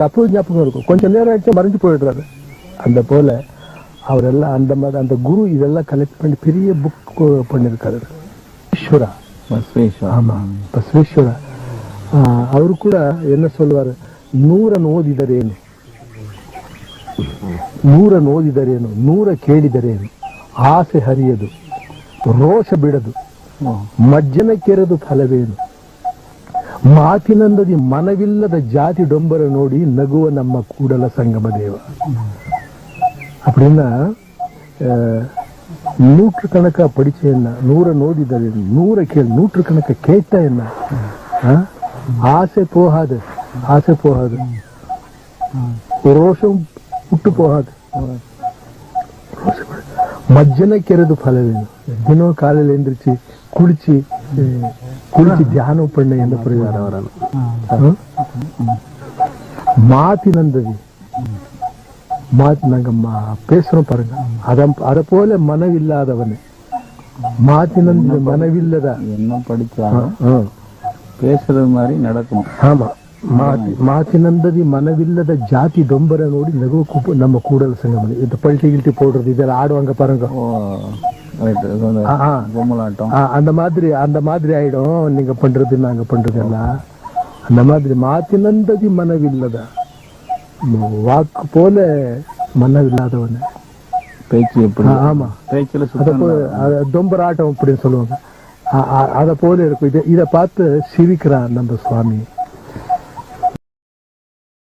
அப்போ ஞாபகம் இருக்கும் கொஞ்சம் நேரம் ஆயிடுச்சு மறைஞ்சு போயிடுறாரு அந்த போல அவரெல்லாம் அந்த மாதிரி அந்த குரு இதெல்லாம் கலெக்ட் பண்ணி பெரிய புக் பண்ணியிருக்காரு ஈஸ்வரா ಬಸವೇಶ್ವರ ஆமா ಬಸವೇಶ್ವರ ಅವರು ಕೂಡ என்ன சொல்லுவாரு ನೂರನ್ನು ಓದಿದರೇನು ನೂರನ್ನು ಓದಿದರೇನು ನೂರ ಕೇಳಿದರೇನು ಆಸೆ ಹರಿಯದು ರೋಷ ಬಿಡದು ಮಜ್ಜನ ಕೆರೆದು ಫಲವೇನು ಮಾತಿನಂದದಿ ಮನವಿಲ್ಲದ ಜಾತಿ ಡೊಂಬರ ನೋಡಿ ನಗುವ ನಮ್ಮ ಕೂಡಲ ಸಂಗಮ ದೇವ. ಅಪ್ಪಡಿನ ನೂಟ್ರ ಕಣಕ ಪಡಿಚೆಯನ್ನ, ನೂರ ನೋಡಿದರೆ ನೂರ ಕೇ ನೂಟ್ರ ಕಣಕ ಕೇಟ ಎನ್ನ ಆಸೆ ಪೋಹಾದ ಆಸೆ ಪೋಹಾದ. ರೋಷಂ ಹುಟ್ಟು ಪೋಹಾದ. ಮಜ್ಜನ ಕೆರೆದು ಫಲವೇನು? ದಿನೋ ಕಾಲಲ್ಲಿ ಎಂದ್ರಿಚಿ ಕುಳಿಚಿ ಅಹ್, ಕುಳಿಸಿ ಧ್ಯಾನ ಪಣ್ಣ ಎಂದು ಪರಿವಾರ ಅವರನ್ನು மாத்தினந்தது மாத்தி நாங்க மா- பேசுறோம் பாருங்க அத அத போல மனவில்லாதவனு மாத்தினந்த மனவில்லத என்ன படிச்சாலும் ஆ, பேசுறது மாதிரி நடக்கணும் ஆமா ಮಾತಿ ಮಾತಿನಂದದಿ ಮನವಿಲ್ಲದ ಜಾತಿ ಡೊಂಬರ ನೋಡಿ ನಗುವ ಕೂಪ ನಮ್ಮ ಕೂಡಲ ಸಂಗಮನಿ ಇದು ಪಲ್ಟಿ ಗಿಲ್ಟಿ போடுறது இதெல்லாம் ஆடுவாங்க பாருங்க ஓ ரைட் அந்த ஆ, ஆ. பொம்மலாட்டம் அந்த மாதிரி அந்த மாதிரி ஆயிடும். நீங்க பண்றது நாங்க பண்றது எல்லாம் அந்த மாதிரி மாத்தினந்ததி மனவில்லத. வாக்கு போல மனவில்லாதவன். பேச்சு எப்படி? ஆமா. பேச்சுல தொம்பராட்டம் அப்படின்னு சொல்லுவாங்க. அத போல இருக்கும். இத இத பார்த்து சிரிக்கிறார் நம்ம சுவாமி.